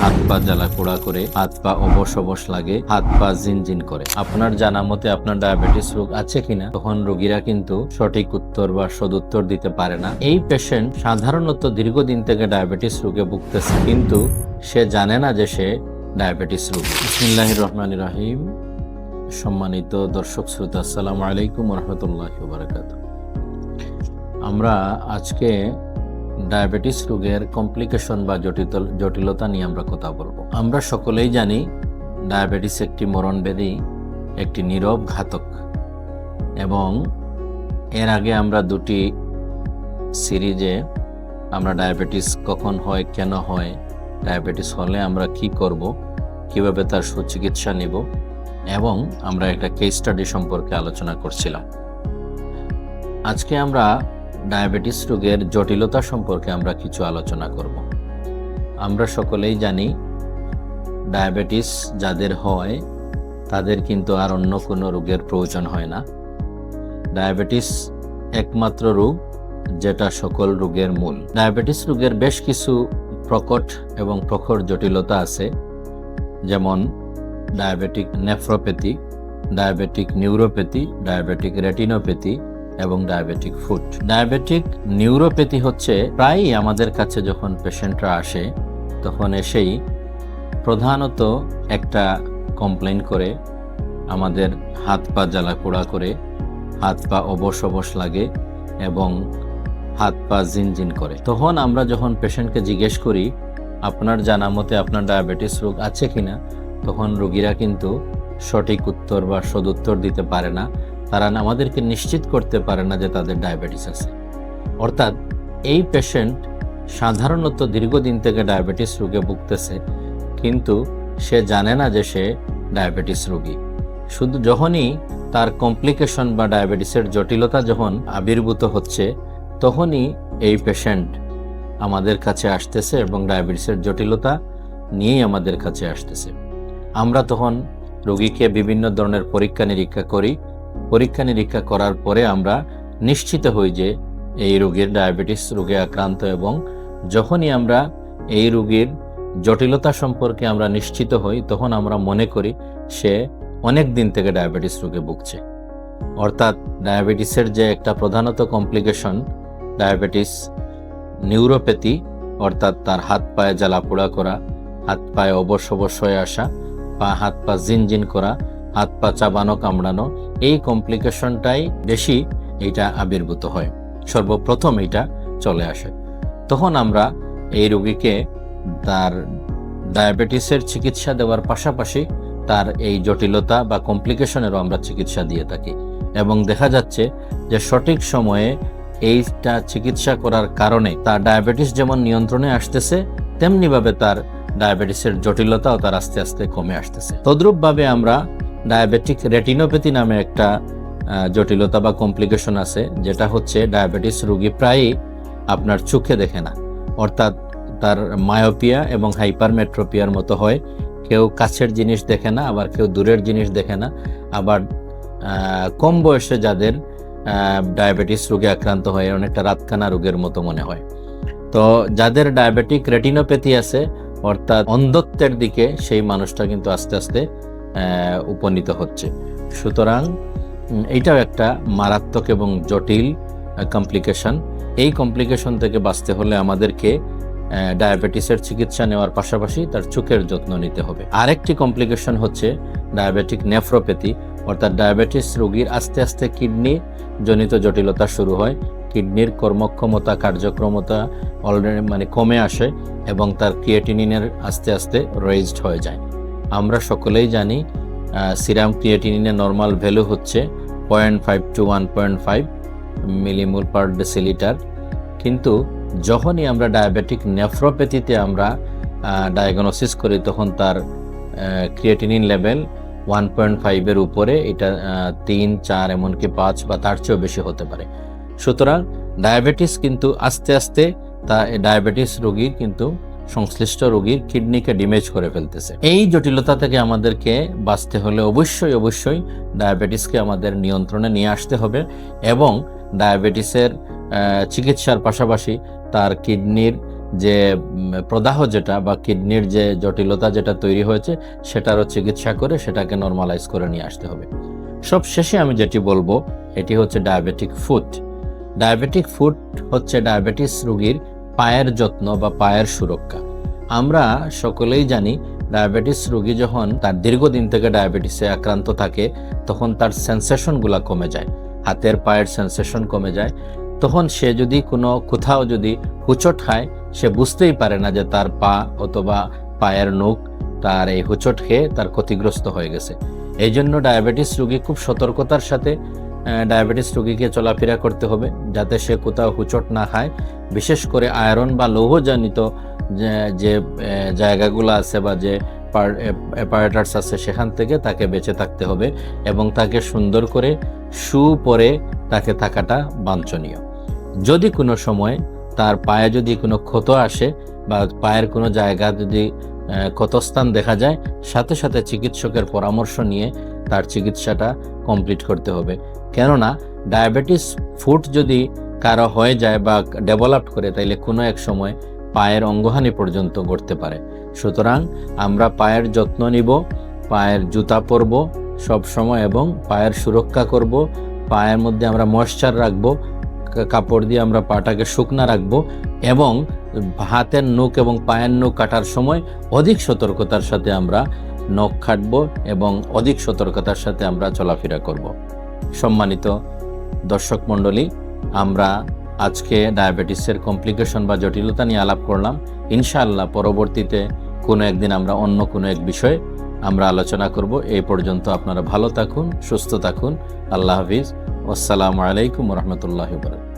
হাত পা জ্বালা পোড়া করে, হাত পা অবশ অবশ লাগে, হাত পা জিনজিন করে। আপনার জানা মতে আপনার ডায়াবেটিস রোগ আছে কিনা, তখন রোগীরা কিন্তু সঠিক উত্তর বা সদুত্তর দিতে পারে না। এই পেশেন্ট সাধারণত দীর্ঘদিন থেকে ডায়াবেটিস রোগে ভুগতেছে, কিন্তু সে জানে না যে সে ডায়াবেটিস রোগ। বিসমিল্লাহ রহমান রাহিম। সম্মানিত দর্শক শ্রোতা, আসসালামু আলাইকুম রহমতুল্লাহ বারাকাত আমরা আজকে ডায়াবেটিস রোগের কমপ্লিকেশন বা জটিল, জটিলতা নিয়ে আমরা কথা বলব। আমরা সকলেই জানি ডায়াবেটিস একটি মরণব্যাধি একটি নীরব ঘাতক। এবং এর আগে আমরা দুটি সিরিজে আমরা ডায়াবেটিস কখন হয়, কেন হয়, ডায়াবেটিস হলে আমরা কি করব, কীভাবে তার সুচিকিৎসা নিব, এবং আমরা একটা কেস স্টাডি সম্পর্কে আলোচনা করছিলাম। আজকে আমরা ডায়াবেটিস রোগের জটিলতা সম্পর্কে আমরা কিছু আলোচনা করব। আমরা সকলেই জানি, ডায়াবেটিস যাদের হয়, তাদের কিন্তু আর অন্য কোনো রোগের প্রয়োজন হয় না। ডায়াবেটিস একমাত্র রোগ যেটা সকল রোগের মূল। ডায়াবেটিস রোগের বেশ কিছু প্রকট এবং প্রখর জটিলতা আছে, যেমন diabetic nephropathy, diabetic neuropathy, diabetic retinopathy এবং ডায়াবেটিক ফুড ডায়াবেটিক নিউরোপ্যাথি হচ্ছে প্রায়ই আমাদের কাছে যখন পেশেন্টরা আসে, তখন এসেই প্রধানত একটা কমপ্লেন করে, আমাদের হাত পা জ্বালা পোড়া করে, হাত পা অবশ অবশ লাগে এবং হাত পা জিনজিন করে। তখন আমরা যখন পেশেন্টকে জিজ্ঞেস করি, আপনার জানা মতে আপনার ডায়াবেটিস রোগ আছে কিনা? তখন রোগীরা কিন্তু সঠিক উত্তর বা সদুত্তর দিতে পারে না। তারা আমাদেরকে নিশ্চিত করতে পারে না যে তাদের ডায়াবেটিস আছে। অর্থাৎ এই পেশেন্ট সাধারণত দীর্ঘদিন থেকে ডায়াবেটিস রোগে ভুগতেছে, কিন্তু সে জানে না যে সে ডায়াবেটিস রোগী। শুধু যখনই তার কমপ্লিকেশন বা ডায়াবেটিসের জটিলতা যখন আবির্ভূত হচ্ছে, তখনই এই পেশেন্ট আমাদের কাছে আসতেছে এবং ডায়াবেটিসের জটিলতা নিয়েই আমাদের কাছে আসতেছে। আমরা তখন রোগীকে বিভিন্ন ধরনের পরীক্ষা নিরীক্ষা করি পরীক্ষা নিরীক্ষা করার পরে আমরা নিশ্চিত হই যে এই রোগীর ডায়াবেটিস, রোগে আক্রান্ত এবং যখনই আমরা এই রোগীর জটিলতা সম্পর্কে আমরা নিশ্চিত হই, তখন আমরা মনে করি সে অনেক দিন থেকে ডায়াবেটিস রোগে ভুগছে। অর্থাৎ ডায়াবেটিসের যে একটা প্রধানত কমপ্লিকেশন, ডায়াবেটিস নিউরোপ্যাথি, অর্থাৎ তার হাত পায়ে জ্বালা পোড়া করা, হাত পায়ে অবশ অবশ হয়ে আসা, পা, হাত পা জিনজিন করা হাত পা চাবানো, কামড়ানো, এই কমপ্লিকেশনটাই বেশি এটা আবির্ভূত হয়। সর্বপ্রথম এটা চলে আসে। তখন আমরা এই রোগীকে তার ডায়াবেটিসের চিকিৎসা দেওয়ার পাশাপাশি তার এই জটিলতা বা কমপ্লিকেশনেরও আমরা চিকিৎসা দিয়ে থাকি। এবং দেখা যাচ্ছে যে সঠিক সময়ে এইটা চিকিৎসা করার কারণে তার ডায়াবেটিস যেমন নিয়ন্ত্রণে আসতেছে, তেমনিভাবে তার ডায়াবেটিসের জটিলতাও তার আস্তে আস্তে কমে আসতেছে। তদ্রূপভাবে আমরা ডায়াবেটিক রেটিনোপ্যাথি নামে একটা জটিলতা বা কমপ্লিকেশন আছে, যেটা হচ্ছে ডায়াবেটিস রোগী প্রায়ই আপনার চোখে দেখে না। অর্থাৎ তার মায়োপিয়া এবং হাইপারমেট্রোপিয়ার মতো হয়। কেউ কাছের জিনিস দেখে না, আবার কেউ দূরের জিনিস দেখে না। আবার কম বয়সে যাদের ডায়াবেটিস রোগে আক্রান্ত হয়, অনেকটা রাতকানা রোগের মতো মনে হয়। তো যাদের ডায়াবেটিক রেটিনোপ্যাথি আছে, অর্থাৎ অন্ধত্বের দিকে, সেই মানুষটা কিন্তু আস্তে আস্তে উপনীত হচ্ছে। সুতরাং এইটাও একটা মারাত্মক এবং জটিল কমপ্লিকেশন এই কমপ্লিকেশন থেকে বাঁচতে হলে আমাদেরকে ডায়াবেটিসের চিকিৎসা নেওয়ার পাশাপাশি তার চোখের যত্ন নিতে হবে। আরেকটি কমপ্লিকেশন হচ্ছে ডায়াবেটিক নেফ্রোপ্যাথি অর্থাৎ ডায়াবেটিস রোগীর আস্তে আস্তে কিডনি জনিত জটিলতা শুরু হয়। কিডনির কর্মক্ষমতা কার্যক্রমতা অলরেডি মানে কমে আসে এবং তার ক্রিয়েটিনিনের আস্তে আস্তে রেজড হয়ে যায়। আমরা সকলেই জানি সিরাম ক্রিয়েটিনিনের নর্মাল ভ্যালু হচ্ছে point five to one point five millimole per decilitre কিন্তু যখনই আমরা ডায়াবেটিক নেফ্রোপ্যাথিতে আমরা ডায়াগনোসিস করি, তখন তার ক্রিয়েটিনিন লেভেল ওয়ান পয়েন্ট ফাইভের উপরে এটা তিন, চার, এমনকি পাঁচ বা তার চেয়েও বেশি হতে পারে। সুতরাং ডায়াবেটিস কিন্তু আস্তে আস্তে তা ডায়াবেটিস রোগীর কিন্তু সংশ্লিষ্ট রোগীর কিডনিকে ডিমেজ করে ফেলতেছে। এই জটিলতা থেকে আমাদেরকে বাঁচতে হলে অবশ্যই অবশ্যই ডায়াবেটিসকে আমাদের নিয়ন্ত্রণে নিয়ে আসতে হবে এবং ডায়াবেটিসের চিকিৎসার পাশাপাশি তার কিডনির যে প্রদাহ যেটা বা কিডনির যে জটিলতা যেটা তৈরি হয়েছে সেটারও চিকিৎসা করে সেটাকে নর্মালাইজ করে নিয়ে আসতে হবে। সব শেষে আমি যেটি বলব, এটি হচ্ছে ডায়াবেটিক ফুড। ডায়াবেটিক ফুড হচ্ছে ডায়াবেটিস রোগীর পায়ের যত্ন বা পায়ের সুরক্ষা। আমরা সকলেই জানি ডায়াবেটিস রোগী যখন তার দীর্ঘদিন থেকে ডায়াবেটিসে আক্রান্ত থাকে, তখন তার সেন্সেশনগুলো কমে যায়, হাতের পায়ের সেন্সেশন কমে যায়। তখন সে যদি কোনো কোথাও যদি হুচট খায়, সে বুঝতেই পারে না যে তার পা অথবা পায়ের নখ তার এই হুচট খেয়ে তার ক্ষতিগ্রস্ত হয়ে গেছে। এই জন্য ডায়াবেটিস রোগী খুব সতর্কতার সাথে ডায়াবেটিস রোগীকে চলাফেরা করতে হবে যাতে সে কোথাও হুচট না খায়। বিশেষ করে আয়রন বা লৌহজনিত যে জায়গাগুলো আছে বা যে অ্যাপারেটার্স আছে সেখান থেকে তাকে বেঁচে থাকতে হবে এবং তাকে সুন্দর করে শু পরে তাকে থাকাটা বাঞ্ছনীয়। যদি কোনো সময় তার পায়ে যদি কোনো ক্ষত আসে বা পায়ের কোনো জায়গা যদি ক্ষতস্থান দেখা যায়, সাথে সাথে চিকিৎসকের পরামর্শ নিয়ে তার চিকিৎসাটা কমপ্লিট করতে হবে। কেননা ডায়াবেটিস ফুট যদি কারও হয়ে যায় বা ডেভেলপ করে, তাইলে কোনো এক সময় পায়ের অঙ্গহানি পর্যন্ত ঘটতে পারে। সুতরাং আমরা পায়ের যত্ন নিব, পায়ের জুতা পরব সব সময় এবং পায়ের সুরক্ষা করব, পায়ের মধ্যে আমরা ময়শ্চার রাখব কাপড় দিয়ে আমরা পাটাকে শুকনা রাখব এবং হাতের নখ এবং পায়ের নখ কাটার সময় অধিক সতর্কতার সাথে আমরা নখ কাটবো এবং অধিক সতর্কতার সাথে আমরা চলাফেরা করব। সম্মানিত দর্শক মণ্ডলী, আমরা আজকে ডায়াবেটিসের কমপ্লিকেশন বা জটিলতা নিয়ে আলাপ করলাম। ইনশাআল্লাহ পরবর্তীতে কোনো একদিন আমরা অন্য কোনো এক বিষয়ে আমরা আলোচনা করব। এই পর্যন্ত আপনারা ভালো থাকুন, সুস্থ থাকুন। আল্লাহ হাফিজ। আসসালামু আলাইকুম রহমতুল্লাহ বারকাতুহু।